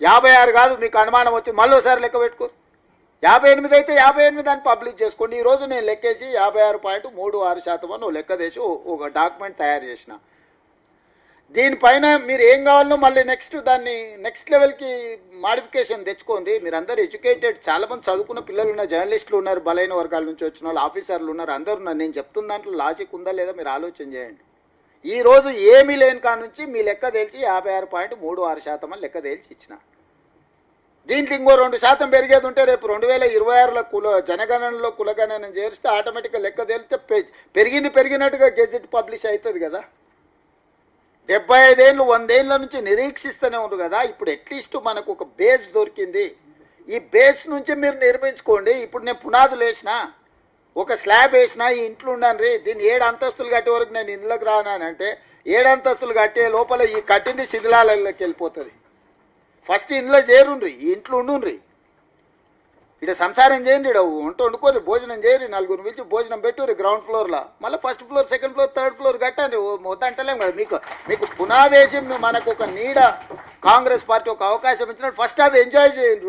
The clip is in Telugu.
యాభై ఆరు కాదు మీకు అనుమానం వచ్చి మళ్ళీసారి లెక్క పెట్టుకోరు యాభై ఎనిమిది అయితే యాభై ఎనిమిది అని పబ్లిష్ చేసుకోండి. ఈరోజు నేను లెక్కేసి యాభై ఆరు పాయింట్ మూడు ఆరు శాతం అని లెక్క చేసి ఒక డాక్యుమెంట్ తయారు చేసిన. దీనిపైన మీరు ఏం కావాలనో మళ్ళీ నెక్స్ట్ దాన్ని నెక్స్ట్ లెవెల్కి మాడిఫికేషన్ తెచ్చుకోండి. మీరు అందరు ఎడ్యుకేటెడ్ చాలామంది చదువుకున్న పిల్లలు ఉన్నారు జర్నలిస్టులు ఉన్నారు బలైన వర్గాల నుంచి వచ్చిన వాళ్ళు ఆఫీసర్లు ఉన్నారు అందరు ఉన్నారు. నేను చెప్తున్న దాంట్లో లాజిక్ ఉందా లేదా మీరు ఆలోచన చేయండి. ఈరోజు ఏమీ లేని కాడ నుంచి మీ లెక్క తేల్చి యాభై ఆరు పాయింట్ మూడు ఆరు శాతం అని లెక్క తేల్చి ఇచ్చిన. దీంట్లో ఇంకో రెండు శాతం పెరిగేది ఉంటే రేపు రెండు వేల ఇరవై ఆరులో కుల జనగణనలో కులగణన చేరిస్తే ఆటోమేటిక్గా లెక్క తేలితే పె- పెరిగింది పెరిగినట్టుగా గెజెట్ పబ్లిష్ అవుతుంది కదా. డెబ్బై ఐదేళ్ళు వందేళ్ళ నుంచి నిరీక్షిస్తూనే ఉంది కదా. ఇప్పుడు అట్లీస్ట్ మనకు ఒక బేస్ దొరికింది. ఈ బేస్ నుంచి మీరు నిర్మించుకోండి. ఇప్పుడు నేను పునాదులు వేసినా ఒక స్లాబ్ వేసిన ఈ ఇంట్లో ఉన్నాను రీ దీన్ని ఏడు అంతస్తులు కట్టే వరకు నేను ఇంట్లోకి రానంటే ఏడు అంతస్తులు కట్టే లోపల ఈ కట్టింది శిథిలాలలోకి వెళ్ళిపోతుంది. ఫస్ట్ ఇంట్లో చేరుండ్రి ఈ ఇంట్లో ఉండుండ్రి. ఇక్కడ సంసారం చేయండి ఇక్కడ వంట వండుకొని భోజనం చేయరు నలుగురు పిలిచి భోజనం పెట్టుర్రి గ్రౌండ్ ఫ్లోర్లో మళ్ళీ first floor second floor third floor కట్టండి వద్దంటలేం కదా. మీకు మీకు పునాదేశం మనకు ఒక నీడ కాంగ్రెస్ పార్టీ ఒక అవకాశం ఇచ్చినట్టు ఫస్ట్ అది ఎంజాయ్ చేయండి